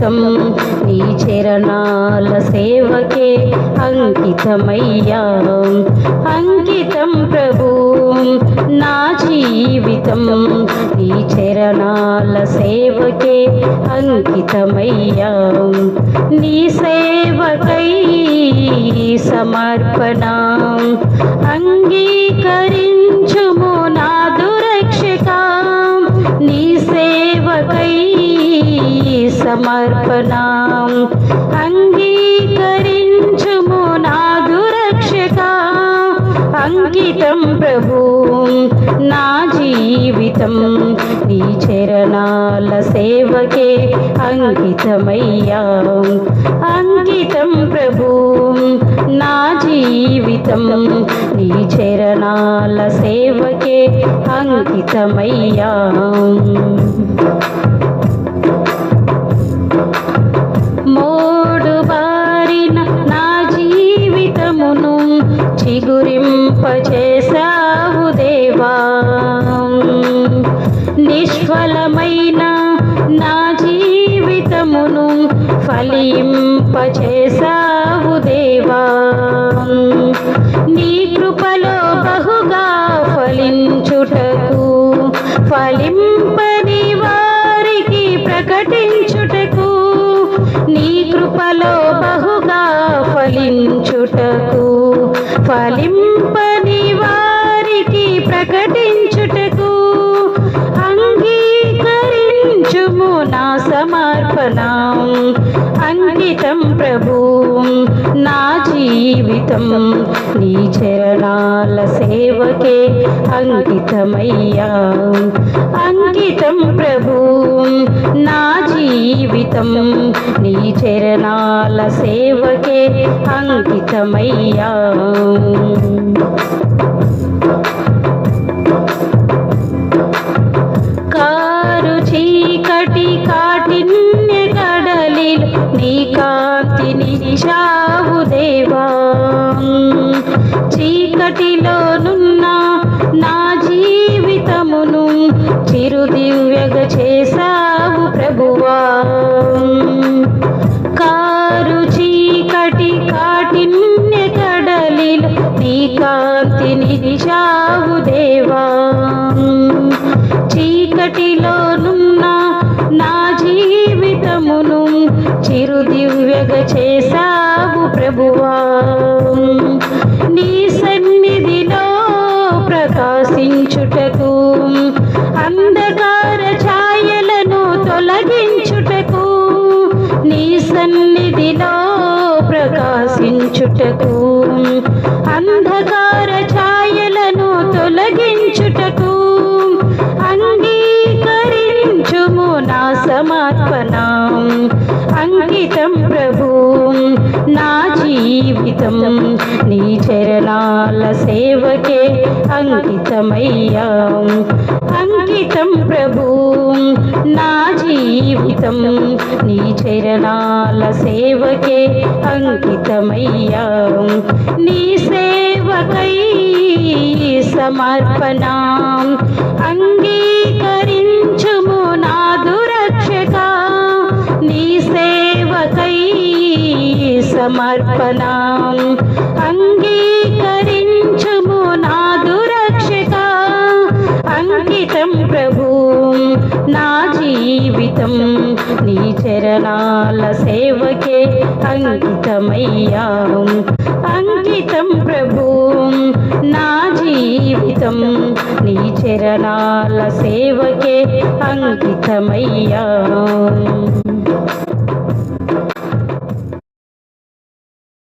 జీవితం నీ చరణాల సేవకే అంకితమయ్యా అంకితం ప్రభు నా జీవితం నీ చరణాల సేవకే అంకితమయ్యా నీ సేవకై సమర్పణ అంగీకరించుము నా సమర్పణ. అంగీకరించుము నా దురక్షక అంకితం ప్రభు నా జీవితం. నీ చరణాల సేవకే అంకితమయ్యా. అంకితం ప్రభు నా జీవితం. నీ చరణాల సేవకే అంకితమయ్యా. చేశావు దేవా. నిష్ఫలమైన నా జీవితమును ఫలింపచేసావు దేవా. నీ కృపలో బహుగా ఫలించుటకు ఫలింపని వారికి ప్రకటించుటకు నీ కృపలో బహుగా ఫలించుటకు ఫలింపని ప్రకటించుటకు అంగీకరించుము నా సమర్పణ. అంకితం ప్రభు నా జీవితం నీ చరణాల సేవకే అంకితమయ్యా అంకితం ప్రభు నా జీవితం నీ చరణాల సేవకే అంకితమయ్యా చేసావు ప్రభువా. కారు చీకటి కాటిన్య కడలిలో నీ కాంతిని నిశావు దేవా. చీకటిలోనున్న నా జీవితమును చిరుదివ్యగ చేసావు ప్రభువా. తొలగించుటకు అంధకార ఛాయలను తొలగించుటకు అంగీకరించుము నా సమర్పణ. అంకితం ప్రభు నా జీవితం. నీ చరణాల సేవకే అంకితమయ్యా. అంకితం ప్రభు నా జీవితం. నీ చరణాల సేవకే అంకితమయ్యా. నీ సేవకై సమర్పణ. అంగీకరించుము సమర్పణ అంగీకరించుము నా దురక్షక అంకితం ప్రభు నా జీవితం నీ చరణాల సేవకే అంకితమయ్యా అంకితం ప్రభు నా జీవితం నీ చరణాల సేవకే అంకితమయ్యా